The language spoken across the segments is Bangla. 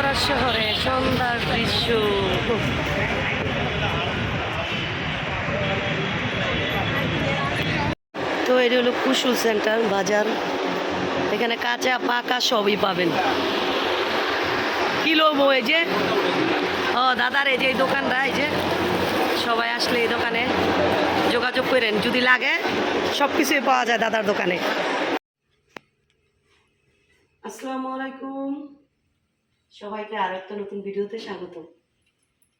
উত্তরা শহরে সন্ধ্যার দৃশ্য। তো এটি হলো কুশল সেন্টার বাজার। এখানে কাঁচা পাকা সবই পাবেন। কিলো বো যে। ও দাদার এই যে এই দোকানটা এই যে। সবাই আসলে এই দোকানে যোগাযোগ করেন যদি লাগে সব কিছুই পাওয়া যায় দাদার দোকানে। আসসালামু আলাইকুম। সবাইকে আর একটা নতুন ভিডিওতে স্বাগত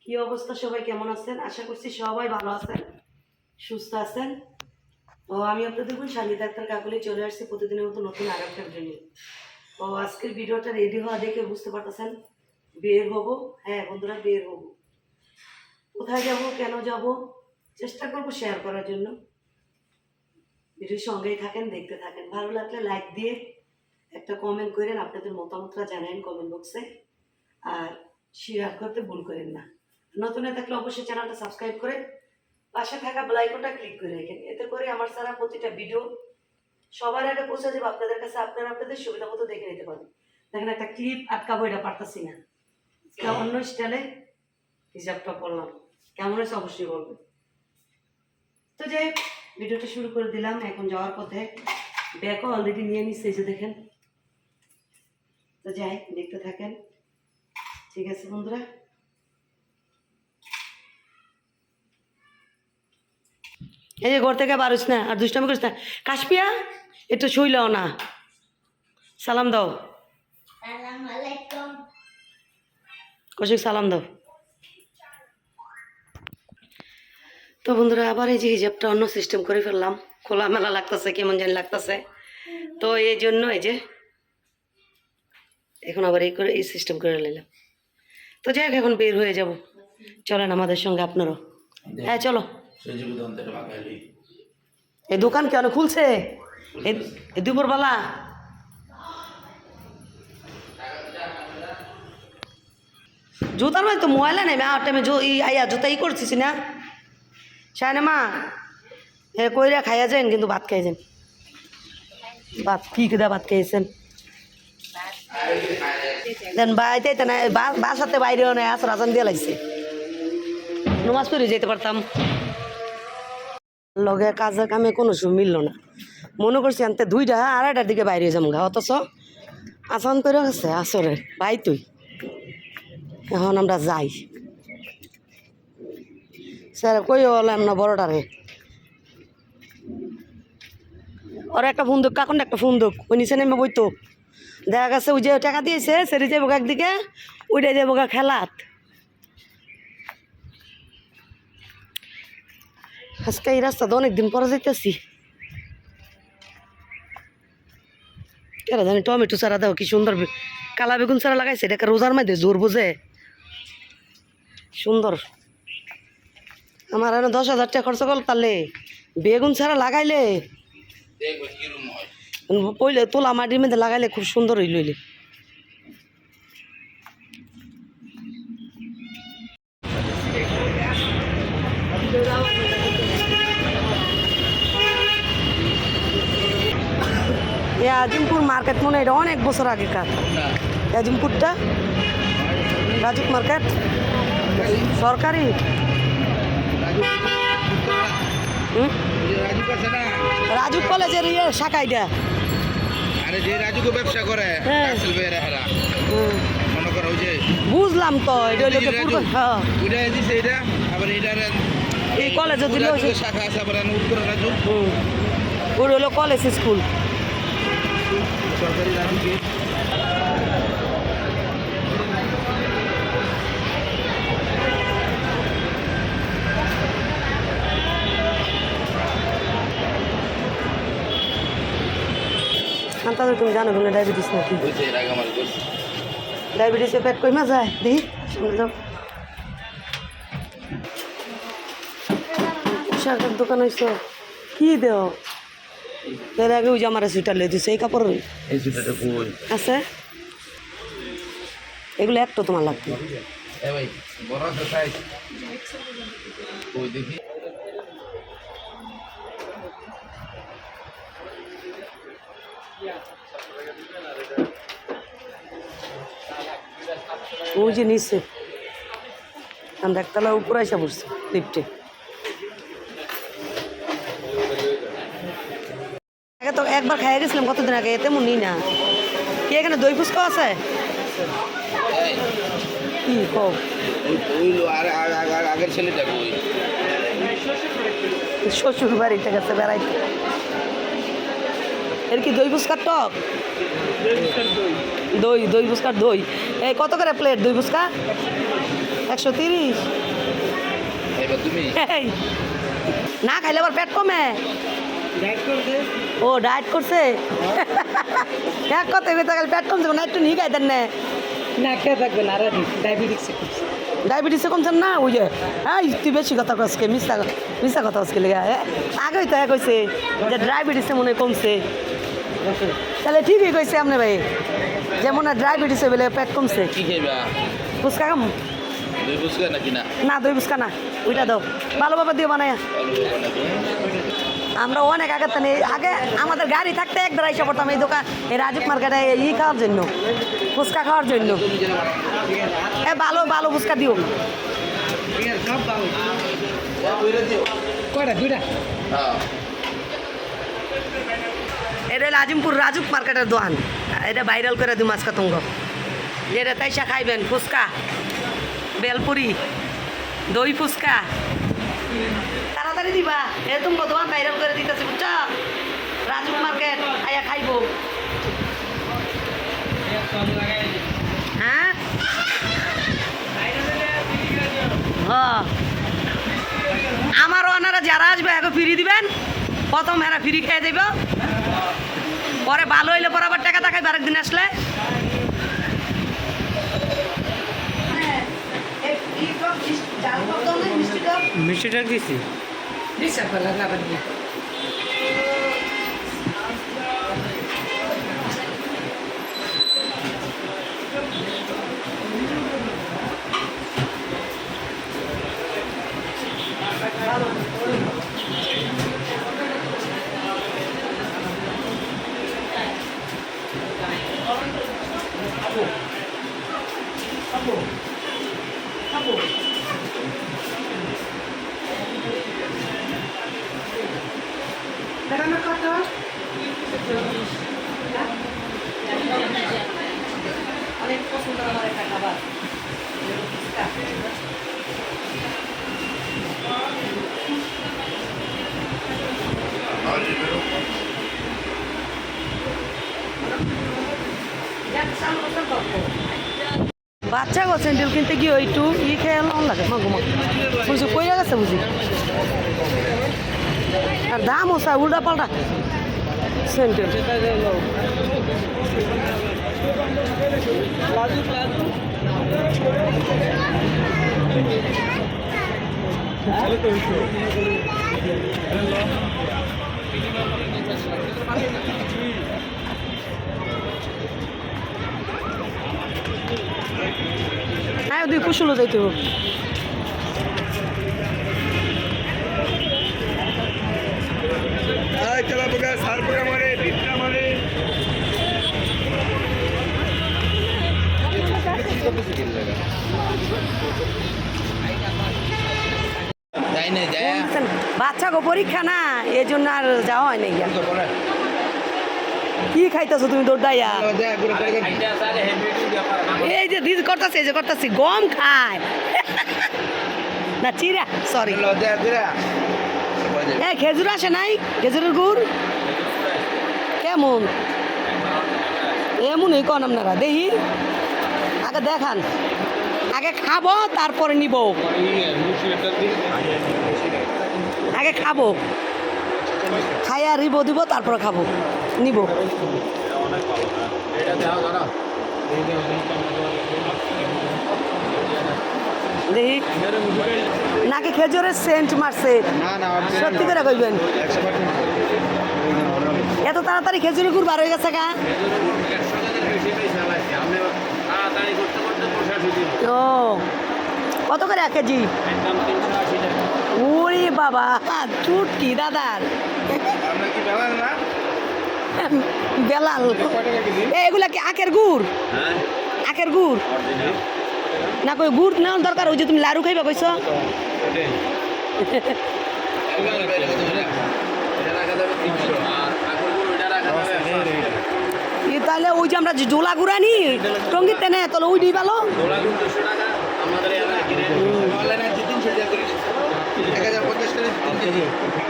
কি অবস্থা সবাই, কেমন আছেন? আশা করছি সবাই ভালো আছেন, সুস্থ আছেন। ও, আমি আপনাদের কোন শালি ডাক্তার কাকলে চলে আসছি প্রতিদিনের মতো নতুন আর একটা ভিডিও ও, আজকের ভিডিওটা রেডি হওয়া দেখে বুঝতে পারতেছেন, বের হব। হ্যাঁ বন্ধুরা, বের হব। কোথায় যাব, কেন যাব, চেষ্টা করব শেয়ার করার জন্য। ভিডিওর সঙ্গেই থাকেন, দেখতে থাকেন। ভালো লাগলে লাইক দিয়ে একটা কমেন্ট করেন, আপনাদের মতামতটা জানান কমেন্ট বক্সে আর শেয়ার করতে ভুল করেন না। নতুন থাকলে অবশ্যই চ্যানেলটা সাবস্ক্রাইব করে পাশে থাকা বেলাইকনটা ক্লিক করে রাখেন। এতে করে আমার সারা প্রতিটা ভিডিও সবার আগে পৌঁছে যাবে, আপনাদের কাছে আপনারা আপনাদের সুবিধা মতো দেখে নিতে পারবেন। দেখেন একটা ক্লিপ আটকাবো, এটা পারতাছি না। অন্য স্টাইলে হিসাবটা করলাম। কেমন হয়েছে অবশ্যই বলবেন। তো যাই ভিডিওটা শুরু করে দিলাম। এখন যাওয়ার পথে ব্যাগও অলরেডি নিয়ে নিচ্ছে যে দেখেন। তো যাই দেখতে থাকেন। ঠিক আছে বন্ধুরা? এই যে ঘর থেকে বারুস না আর দুষ্টামি করিস না। কাশপিয়া একটু শুইলাও না। সালাম দাও। কৌশিক সালাম দাও। তো বন্ধুরা আবার এই যে হিজাবটা অন্য সিস্টেম করে ফেললাম। খোলামেলা লাগতেছে কেমন জানি লাগতেছে। তো এই জন্য এই যে এখন আবার এই করে এই সিস্টেম করে নিলাম। তো যাই হোক এখন বের হয়ে যাব। চলেন আমাদের সঙ্গে আপনারও। হ্যাঁ চলো। এই দোকান কেন খুলছে? এই- দুপুরবেলা? জুতার মধ্যে তো মোবাইলে নেই আর টাইমে জো ই আইয়া জুতা ই করছিস না? সায়না মা এ কইরা খাইয়া যান কিন্তু ভাত খাই যান ভাত কি কেদা ভাত খাইছেন দেন বাইতে না বা- বাসাতে বাইরেও নেই আসর আজান দিয়ে লাগছে। নমাজ পড়ে যেতে পারতাম। লগে কাজের কামে কোনো সময় মিলল না। মনে করছি আনতে দুইটা আড়াইটার দিকে বাইরে যাম গা অথচ আসান করে গেছে আসরে ভাই তুই? এখন আমরা যাই। স্যার কই বললাম না বড়টারে ওর একটা ফুন্দুক কাকুন একটা ফুন্দুক ওই নিচে নেমে বইতো। দেখা গেছে যে টাকা দিয়েছে সেটি যাব একদিকে উঠে যাব খেলাত। আজকে এই রাস্তাতে অনেকদিন পরে যাইতেছি। কেরা জানি টমেটো চারা দাও কি সুন্দর কালা বেগুন চারা লাগাইছে, এটা রোজার মধ্যে জোর বোঝে। সুন্দর। আমার এনে দশ হাজার টাকা খরচ করল তাহলে বেগুন ছাড়া লাগাইলে। পইলে তোলা মাটির মধ্যে লাগাইলে খুব সুন্দর হইল হইলে। আজিমপুর মার্কেট মনে হয় অনেক বছর আগেকার। আজিমপুরটা রাজুক মার্কেট? সরকারি? রাজুক কলেজের ইয়ে শাখা এটা। আরে যে রাজুকে ব্যবসা করে হ্যাঁ। রাসেল ভাইয়ের হারা। মনে করো যে বুঝলাম তো এটা কি পূর্ব হ্যাঁ। দিছে এটা আবার এই কলেজে দিলে শাখা আছে আবার উত্তর রাজু। হলো কলেজ স্কুল সরকারি রাজুকে। তাহলে তুমি জানো তুমি ডায়াবেটিস নাকি? ডায়াবেটিসে পেট কইমা যায় দেখি সামনে যাও। পোশাকের দোকান হয়েছ কি দেও? এর আগে ওই যে আমার সুইটার লয়ে দিছে এই কাপড় আছে? এগুলো একটু তোমার লাগবে এ ভাই বড় আছে সাইজ ওই যে নিচে আমরা একতলা উপরে এসে পড়ছি লিফটে আগে তো একবার খাইয়ে গেছিলাম, কতদিন আগে? এতে মনে না। কি এখানে দই ফুচকা আছে? কি শ্বশুর বাড়িতে গেছে, বেড়াইতে। এর কি দই ফুচকার টক? দই দই ফুচকার দই। এই কত করে প্লেট দুই ফুচকা? একশো তিরিশ। না খাইলে আবার পেট কমে। ও ডায়েট করছে? এক কথা কইতে গেলে পেট কমছে না একটু নিয়ে খাই দেন না খেয়ে থাকবেন আর ডায়াবেটিক্স ডায়াবেটিসে কমছেন না? ওই যে হ্যাঁ তুই বেশি কথা কসকে মিশা মিশা কথা কসকে লেগে হ্যাঁ আগেই তো এক কইছে যে ডায়াবেটিসে মনে হয় কমছে। তাহলে ঠিকই কইছে আপনি ভাই। যেমন ডায়াবেটিসে বলে পেট কমছে। কি ফুচকা খাম? দুই বুঝবে নাকি না? না দই ফুচকা না ওইটা দাও। ভালোভাবে দিও বানায়। আমরা অনেক আগে তানে আগে আমাদের গাড়ি থাকতে এক দ্বারা এসে পড়তাম এই দোকান এই রাজুক মার্কেটে ই খাওয়ার জন্য ফুচকা খাওয়ার জন্য। এ ভালো ভালো ফুচকা দিও। কয়টা? দুইটা? হ্যাঁ। এটা হলো আজিমপুর রাজুক মার্কেটের দোকান। এটা ভাইরাল করে দিই মাছ কাতঙ্গ যেটা তাইসা খাইবেন, ফুচকা, বেলপুরি, দই ফুচকা। তাড়াতাড়ি দিবা, এ তুমি দোকান ভাইরাল করে দিতেছি, বুঝছ? রাজুক মার্কেট আয়া খাইবো। হ্যাঁ? হ্যাঁ। আমার ওনারা যারা আসবে, একে ফ্রি দিবেন। প্রথম এরা ফ্রি খেয়ে দেব পরে ভালো হইলে পরে আবার টাকা টাকায় আরেকদিন আসলে। মিষ্টিটা দিছি। দিছে বাচ্চা গো, স্যান্ডেল কিনতে গিয়ে একটু ই খেয়ে এলাম লাগে। মা বুঝি কইয়া গেছে বুঝি? আর দামও চা উল্টা পাল্টা। স্যান্ডেল। হ্যাঁ দুই কুশলও যাইতে হবে। না বাচ্চা গো পরীক্ষা না এই জন্য আর যাওয়া হয় বলে কি খাইতেছো তুমি দৌড়াইয়া এই যে দিদি করতেছে, এই যে করতেছি, গম খায়। না চিরা সরি এই খেজুর আসে নাই? খেজুরের গুড়? কেমন? এমনই কন আপনারা, দেখি। আগে দেখান। আগে খাব, তারপরে নিব। আগে খাব। খাইয়া রিব, দিব, তারপরে খাব। নিব। দেখি। নাকি খেজুরের সেন্ট মারছে? সত্যি করে কইবেন। এত তাড়াতাড়ি খেজুরি গুড় বার হয়ে গেছে গা। ও, কত করে এক কেজি? ওরে বাবা, চুটকি দাদার। বেলাল। না এগুলা কি আখের গুড়? হ্যাঁ। আখের গুড়? না কই গুড় নেওয়ার দরকার ওই যে তুমি লাড়ু খাইবা কইছ? তাহলে ওই যে আমরা যে জোলা গুড়া নি টঙ্গির তেনে তাহলে ওই দিই ভালো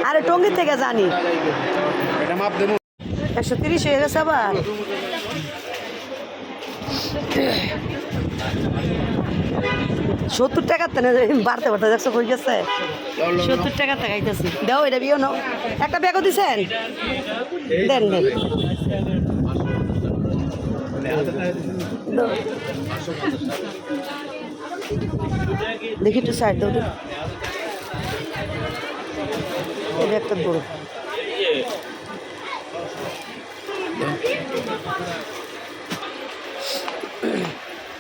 আরে টঙ্গির থেকে জানি। এটা মাপ দেবো। একশো তিরিশ হয়ে গেছে আবার। সত্তর টাকার তেনে বাড়তে বাড়তে দেখছ কই গেছে। সত্তর টাকা টাকাইতেছি দাও এটা বিয়ে নাও। একটা ব্যাগও দিছেন? দেন দেন। দেখি একটু সাইড দাও তো। একটা বড়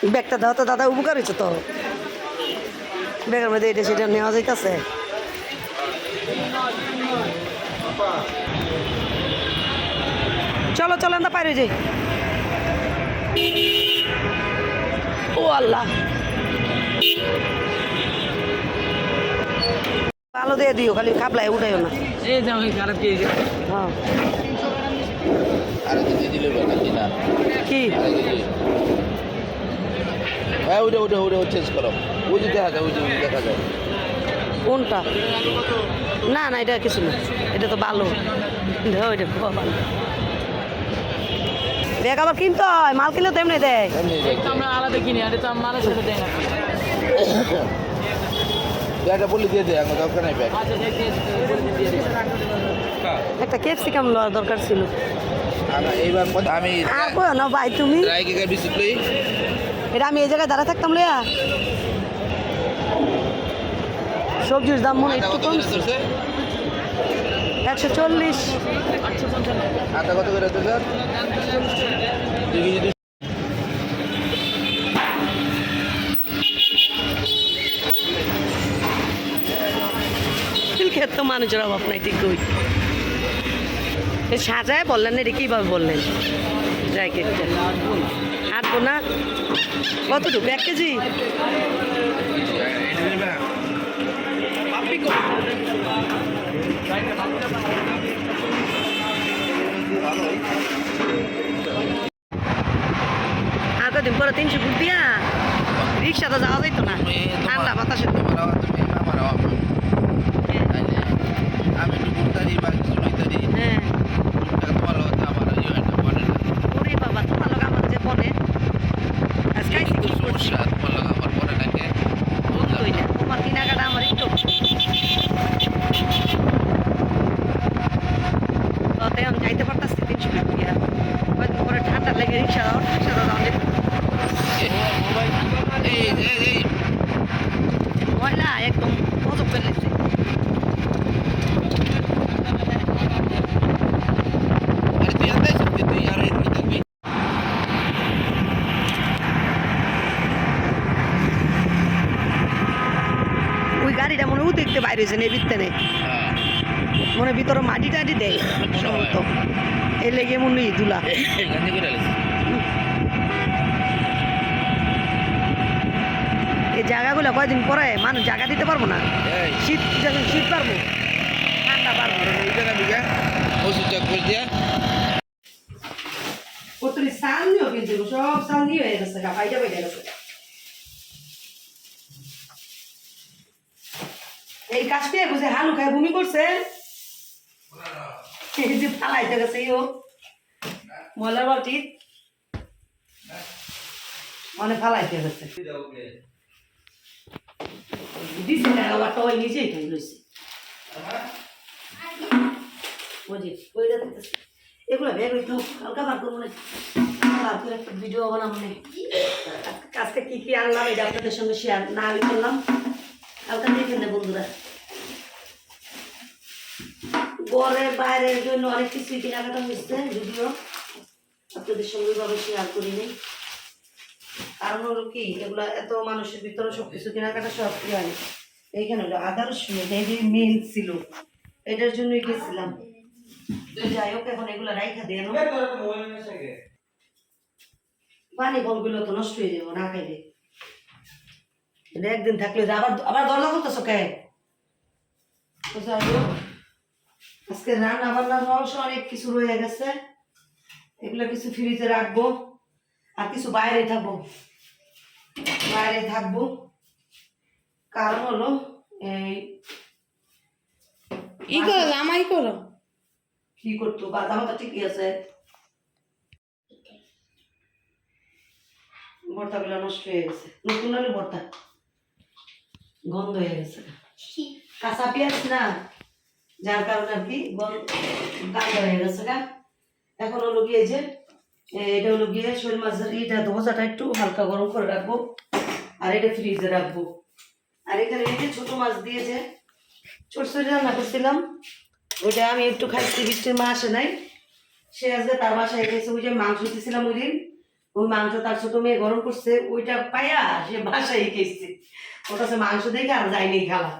ব্যাগটা দাও তো দাদা উপকার হয়েছে তো। ব্যাগের মধ্যে এটা সেটা নেওয়া যাইতেছে। চলো চলো আমরা পাইরে যাই। ও আল্লাহ। ভালো দিয়ে দিও খালি খাবলাই উঠাইও না। এই যাও এই খারাপ কি হ্যাঁ। না কি? হ্যাঁ ওইটা ওইটা ওইটা চেঞ্জ করো। ওই যে দেখা যায় ওই যে দেখা যায়। কোনটা? না না এটা কিছু না। এটা তো ভালো খুব ভালো দেখ আবার কিনতে হয় মাল কিনলে তো এমনি দেয়। আমরা আলাদা কিনি আর এটা মালের সাথে দেয় না। ব্যাগটা বলে দিয়ে দে আমার দরকার নাই ব্যাগ। আচ্ছা দিয়ে দিয়ে দিয়ে একটা ক্যাপসিকাম লওয়ার দরকার ছিল। এইবার আমি আর না ভাই তুমি? রায় বিস্কুট লই। এটা আমি এই জায়গায় দাঁড়া থাকতাম লইয়া। সবজির দাম মনে একটু কম। একশো চল্লিশ। আটা কত করে দুই দুই- তো মানুষের অভাব নাই ঠিক কই। সাজায় বললেন এটা কীভাবে বললেন? জ্যাকেটটা হাঁটবো না। কতটুকু এক কেজি? আর কদিন পরে তিনশো ফুট দিয়া রিক্সাতে যাওয়া যাইতো না। ঠান্ডা বাতাসে তোমার আওয়াজ তুমি আমার আওয়াজ তাইলে আমি একটু ঘুরতারি বা কিছু লইতারি হ্যাঁ তোমার আওয়াজ আমার ইয়ে একটা বলে না ওরে বাবা তোমার লোক আমার যে বনে আজকে আইসি তো কি করছি সমস্যা তোমার লাগা আমার পরে নাকি বলতোই না তোমার কেনাকাটা আমার একটু তাতে আমি যাইতে পারতাছি তিনশো ফুট দিয়া কয়েকদিন পরে ঠান্ডা লেগে রিক্সা ময়লা একদম ফেলেছে গাড়িটা মনে হয় দেখতে বাইরে হয়েছে নেই বিত্তে নেই হ্যাঁ। মনে ভিতরে মাটি টাটি দেয় সম্ভবত। এই লেগে মনে হয় জায়গাগুলো কয়দিন পরে মানুষ জায়গা দিতে পারব না? শীত যখন শীত পারব ঠান্ডা পারব। দিয়া। কতরি সাল নিও কিন্তু সব সাল নিয়ে হয়ে গেছে পাইটা পাইটা গেছে। এই কাজটা বুঝে হালু খায় ভূমি করছে। এই যে ফালাইতে গেছে ইও ময়লার বালতি। মানে ফালাইতে গেছে। দিছে না আবার ওই নিজেই খাই লইছে বুঝি ওই এগুলো বের হইতো হালকা বার করব না তারপরে একটা ভিডিও বানাবো না আজকে কি কি আনলাম এটা আপনাদের সঙ্গে শেয়ার না আমি করলাম হালকা দেখে নেই বন্ধুরা ঘরে বাইরের জন্য অনেক কিছুই কেনাকাটা হয়েছে যদিও আপনাদের সঙ্গে শেয়ার করি নেই কারণ হলো কি, এগুলো এত মানুষের ভিতরে সব কিছু কেনাকাটা সব কি হয় এইখানে হলো আদার্স হেভি মেন ছিল। এটার জন্যই গেছিলাম। তো যাই হোক, এখন এগুলো রাইখা দিয়ে। পানি ফলগুলো তো নষ্ট হয়ে না খাইলে। এটা একদিন থাকলে আবার আবার দরজা করতেছো কে? আজকে রান্না বান্নার অংশ অনেক কিছু রয়ে গেছে। এগুলো কিছু ফ্রিজে রাখব, আর কিছু বাইরে থাকব। বাইরে থাকব। কারণ হলো এই ই করো জামাই করো। কি করতো? বাদাম তো ঠিকই আছে। ভর্তাগুলো নষ্ট হয়ে গেছে। নতুন আলু ভর্তা। গন্ধ হয়ে গেছে। কাঁচা পেঁয়াজ না যার কারণে আর কি গন্ধ গান্ধ হয়ে গেছে গা। এখন হলো গিয়ে যে এটা হলো গিয়ে শোল মাছের এটা ধোসাটা একটু হালকা গরম করে রাখব, আর এটা ফ্রিজে রাখব। আর এখানে এই যে ছোটো মাছ দিয়েছে ছোট ছোট রান্না করছিলাম, ওইটা আমি একটু খাইছি, বৃষ্টির মা আসে নাই। সে আজকে তার বাসায় গেছে, ওই যে মাংস দিয়েছিলাম ওই দিন ওই মাংস তার ছোট মেয়ে গরম করছে, ওইটা পাইয়া সে বাসায় খেয়েছে ওটা সে মাংস দেখে আর যায়নি খেলা।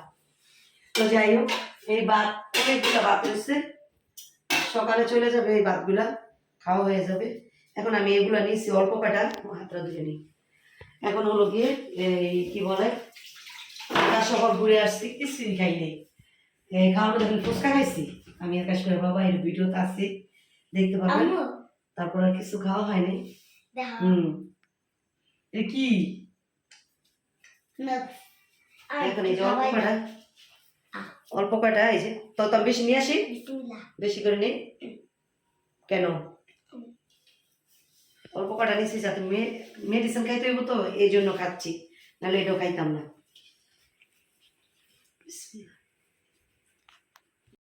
তো যাই হোক, এই ভাত, অনেকগুলো ভাত হয়েছে। সকালে চলে যাবে এই ভাতগুলা, খাওয়া হয়ে যাবে। এখন আমি এগুলো নিয়েছি অল্প কাটা হাতটা ধুয়ে নিই। এখন হলো গিয়ে এই কি বলে তার সকাল ঘুরে আসছি কিছুই খাই নেই। এই খাওয়ানো দেখেন ফুচকা খাইছি আমি একা করে বাবা এর ভিডিওতে আছে দেখতে পাবেন। তারপর আর কিছু খাওয়া হয়নি দেখো হুম। এ কি? না। এখন এই যে অল্প না। অল্প এই যে তো বেশি নিয়ে আসি? বেশি করে নি কেন? অল্প কটা নিয়েছি যাতে মেডিসিন খাইতে হইব তো, এই জন্য খাচ্ছি নাহলে এটাও খাইতাম না।